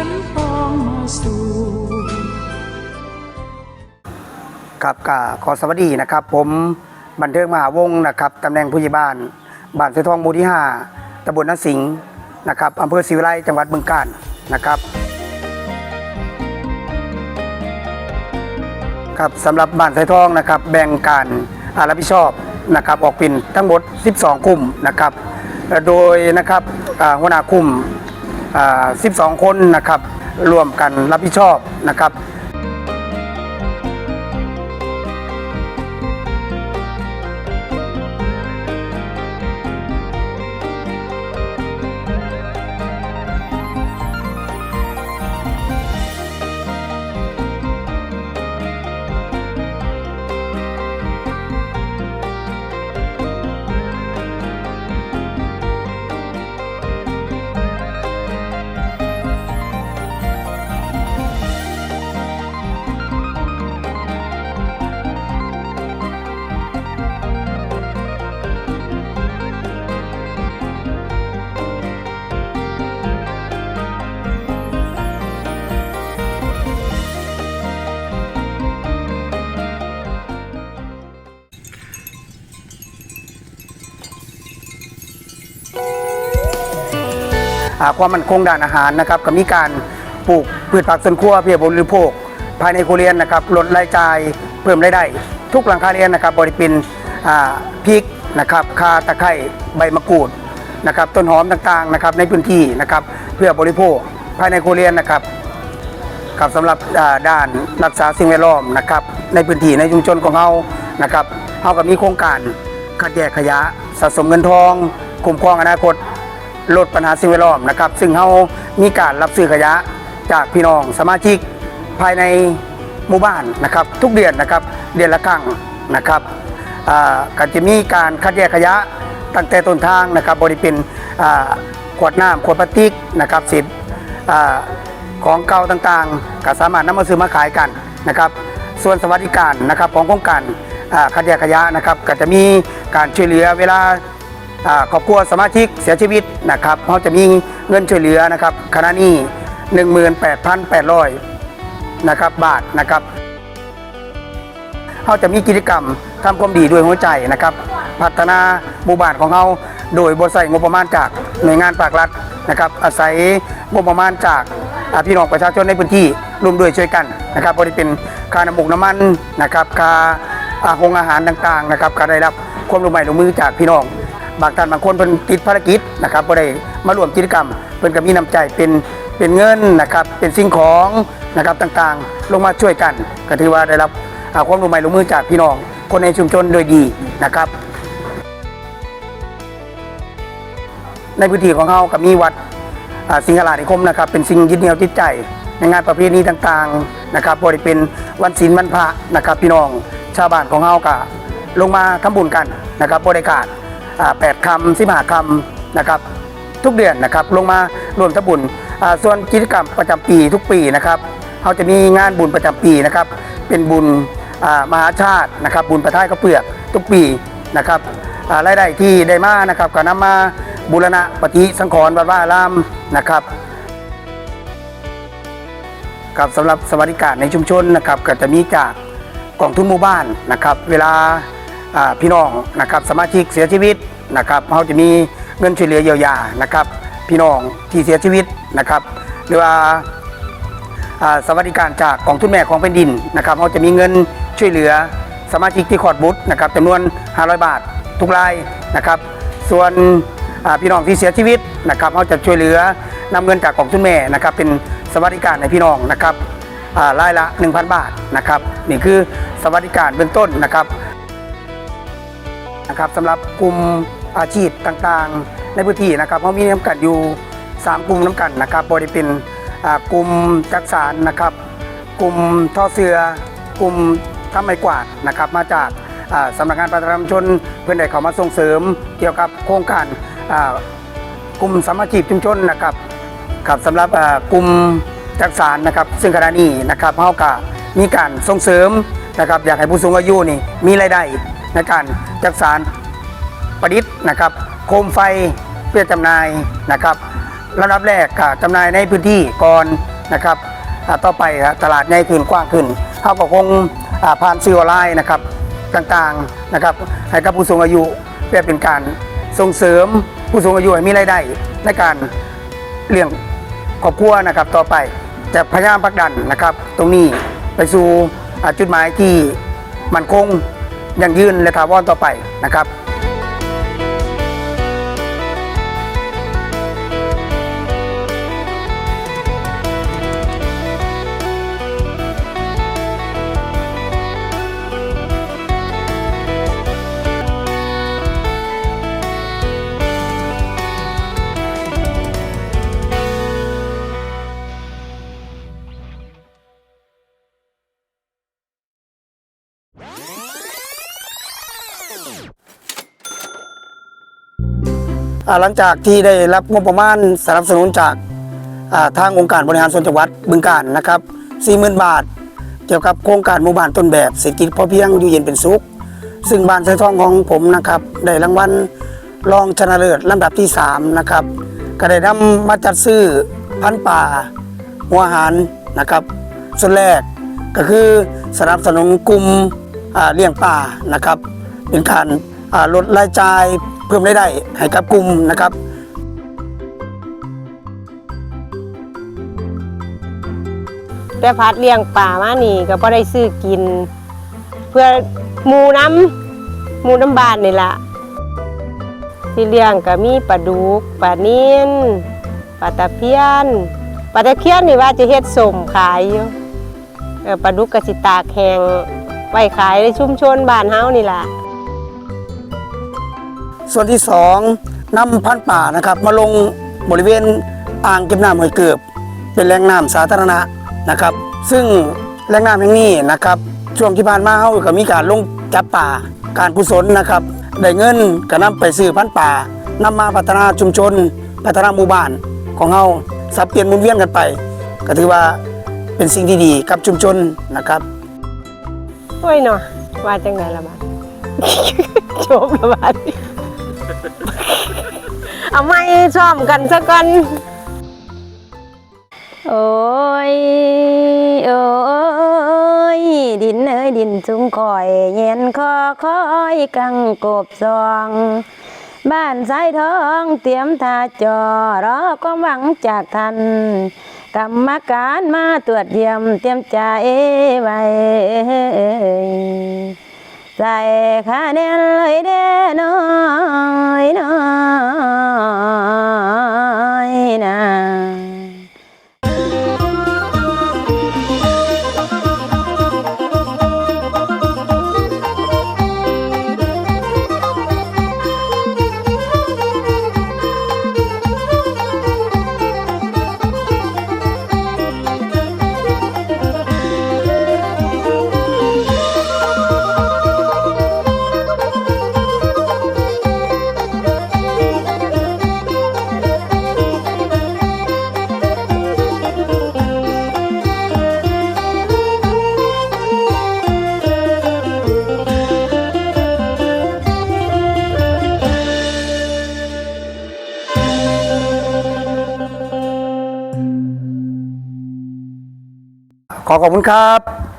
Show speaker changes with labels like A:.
A: ันต้องมาสู่
B: ครับก็ขอสวัสดีนะครับ ผมบันเทิงมหาวงศ์นะครับตำแหน่งผู้ใหญ่บ้านบ้านเสอทองหมู่ที่5ตำบลนสิงห์นะครับอำเภอศรีวิไลจังหวัดบึงกาฬนะครับครับสำหรับบ้านไสทองนะครับแบ่งการอารับผิดชอบนะครับออกเป็นทั้งหมด 12 กลุ่มนะครับ โดยนะครับหัวหน้ากลุ่ม 12 คนนะครับร่วมกันรับผิดชอบนะครับ ความมั่นคงด้านอาหารนะครับก็มีการปลูกพืชผักสวนครัวเพื่อบริโภค ภายในครัวเรือนนะครับลดรายจ่ายเพิ่มรายได้ ทุกหลังคาเรือนนะครับบริปินพริกนะครับคาตะไคร้ใบมะกรูดนะครับต้นหอมต่างๆนะครับในพื้นที่นะครับเพื่อบริโภคภายในครัวเรือนนะครับครับสำหรับด้านรักษาสิ่งแวดล้อมนะครับในพื้นที่ในชุมชนของเรานะครับเราก็มีโครงการคัดแยกขยะสะสมเงินทองคุ้มครองอนาคต ลดปัญหาสิ่งแวดล้อมนะครับ ซึ่งเรามีการรับซื้อขยะจากพี่น้องสมาชิกภายในหมู่บ้านนะครับ ทุกเดือนนะครับเดือนละครั้งนะครับก็จะมีการคัดแยกขยะตั้งแต่ต้นทางนะครับบริเป็นขวดน้ำขวดพลาสติกนะครับสิทธิ์อ่าของเก่าต่างๆ ก็สามารถนำมาซื้อมาขายกันนะครับ ส่วนสวัสดิการนะครับของโครงการคัดแยกขยะนะครับ ก็จะมีการช่วยเหลือเวลา ครอบครัวสมาชิกเสียชีวิตนะครับเขาจะมีเงินช่วยเหลือนะครับขณะนี้ 18,800นะครับบาทนะครับเขาจะมีกิจกรรมทำความดีด้วยหัวใจนะครับ พัฒนาหมู่บ้านของเขาโดยบริษัทงบประมาณจากหน่วยงานภาครัฐนะครับ อาศัยงบประมาณจากพี่น้องประชาชนในพื้นที่ร่วมด้วยช่วยกันนะครับบริเป็นค่าน้ำมูกน้ำมันนะครับค่าอาหงอาหารต่างๆนะครับก็ได้รับความร่วมมือร่วมมือจากพี่น้อง บางท่านบางคนเพิ่นติดภารกิจนะครับบ่ได้มาร่วมกิจกรรมเพิ่นก็มีน้ำใจเป็นเป็นเงินนะครับเป็นสิ่งของนะครับต่างๆ ลงมาช่วยกัน ก็ถือว่าได้รับความร่วมมือร่วมมือจากพี่น้อง คนในชุมชนโดยดีนะครับ ในพื้นที่ของเขาก็มีวัดสิงหรานิคมนะครับ เป็นสิ่งยึดเหนี่ยวจิตใจในงานประเพณีต่างๆนะครับบริเป็นวันศีลวันพระนะครับ พี่น้องชาวบ้านของเขาก็ลงมาทำบุญกันนะครับบริการ แปดคำสิบห้าคำนะครับทุกเดือนนะครับลงมารวมทบุญส่วนกิจกรรมประจำปีทุกปีนะครับเขาจะมีงานบุญประจำปีนะครับ เป็นบุญมหาชาตินะครับ บุญประท้ายข้าวเปือกทุกปีนะครับรายได้ที่ได้มานะครับก็นำมาบูรณะปฏิสังขรณ์วัดว่ารามนะครับกับสำหรับสวัสดิการในชุมชนนะครับก็จะมีจากกองทุนหมู่บ้านนะครับ เวลา พี่น้องนะครับสมาชิกเสียชีวิตนะครับเขาจะมีเงินช่วยเหลือเยียวยานะครับ พี่น้องที่เสียชีวิตนะครับ หรือว่าสวัสดิการจากกองทุนแม่ของแผ่นดินนะครับเขาจะมีเงินช่วยเหลือสมาชิกที่ขอดบุตรนะครับจำนวน 500 บาททุกรายนะครับ ส่วนพี่น้องที่เสียชีวิตนะครับเขาจะช่วยเหลือนำเงินจากกองทุนแม่นะครับ เป็นสวัสดิการในพี่น้องนะครับรายละ 1,000 บาทนะครับ นี่คือสวัสดิการเบื้องต้นนะครับ นะครับสำหรับกลุ่มอาชีพต่างๆ ในพื้นที่นะครับเขามีน้ำกันอยู่ 3 กลุ่มน้ำกันนะครับบริเป็นกลุ่มจักสารนะครับกลุ่มท่อเสือกลุ่มทำไม้กวาดนะครับมาจากสำนักงานประชาชนเพื่อนได้เขามาส่งเสริมเกี่ยวกับโครงการกลุ่มสามัคคีชุมชนนะครับครับสำหรับกลุ่มจักสารนะครับ ซึ่งขณะนี้นะครับเขาก็มีการส่งเสริมนะครับอยากให้ผู้สูงอายุนี่มีรายได้ ในการจักสารประดิษฐ์นะครับโคมไฟเพื่อจำหน่ายนะครับลำดับแรกจำหน่ายในพื้นที่ก่อนนะครับต่อไปตลาดใหญ่ขึ้นกว้างขึ้นเขาก็คงผ่านซื้อออนไลน์นะครับต่างๆนะครับให้กับผู้สูงอายุเพื่อเป็นการส่งเสริมผู้สูงอายุให้มีรายได้ในการเลี้ยงครอบครัวนะครับต่อไปจะพยายามผลักดันนะครับ ตรงนี้ไปสู่จุดหมายที่มันคง ยั่งยืนและถาวรต่อไปนะครับ หลังจากที่ได้รับงบประมาณสนับสนุนจากทางองค์การบริหารส่วนจังหวัดบึงกาฬนะครับ40,000 บาท เกี่ยวกับโครงการหมู่บ้านต้นแบบเศรษฐกิจพอเพียงอยู่เย็นเป็นสุข ซึ่งบ้านไซทองของผมนะครับได้รางวัลรองชนะเลิศลำดับที่ 3 นะครับ ก็ได้นำมาจัดซื้อพันป่าหัวหารนะครับส่วนแรกก็คือสนับสนุนกลุ่มเลี้ยงป่านะครับเป็นการลดรายจ่าย เพิ่มรายได้ให้กับกลุ่มนะครับ
C: แต่พัดเลี้ยงป่ามานี่ก็บ่ได้ซื้อกิน เพื่อหมูน้ำหมูน้ำบานนี่ละที่เลี้ยงก็มีปลาดุกปลานิ่นปลาตะเพียนปลาตะเพียนนี่ว่าจะเฮ็ดสมขายอยู่ปลาดุกก็สิตากแห้งไว้ขายในชุมชนบ้านเฮานี่ล่ะ
B: ส่วนที่สองนำพันธุ์ป่านะครับ มาลงบริเวณอ่างเก็บน้ำห้วยเกือบ เป็นแหล่งน้ำสาธารณะนะครับ ซึ่งแหล่งน้ำแห่งนี้นะครับ ช่วงที่ผ่านมาเขาก็มีการลงจับป่าการกุศลนะครับได้เงินก็นำไปซื้อพันธุ์ป่านำมาพัฒนาชุมชน พัฒนาหมู่บ้านของเราสับเปลี่ยนหมุนเวียนกันไป ก็ถือว่าเป็นสิ่งที่ดีกับชุมชนนะครับ
C: โอ้ยเนาะว่าจังไดล่ะบัดโชมละบัด เอาไม้ซ่อมกันซะก่อน โอ้ย โอ้ย ดินเอ้ยดินสูงคอยเย็นคอคอยกังกบซองบ้านสายทองเตรียมทาจอรอความหวังจากท่านกรรมการมาตรวจเยี่ยมเตรียมใจไว้ใส่คะแนนเลยเด้อน้อ
B: ขอขอบคุณครับ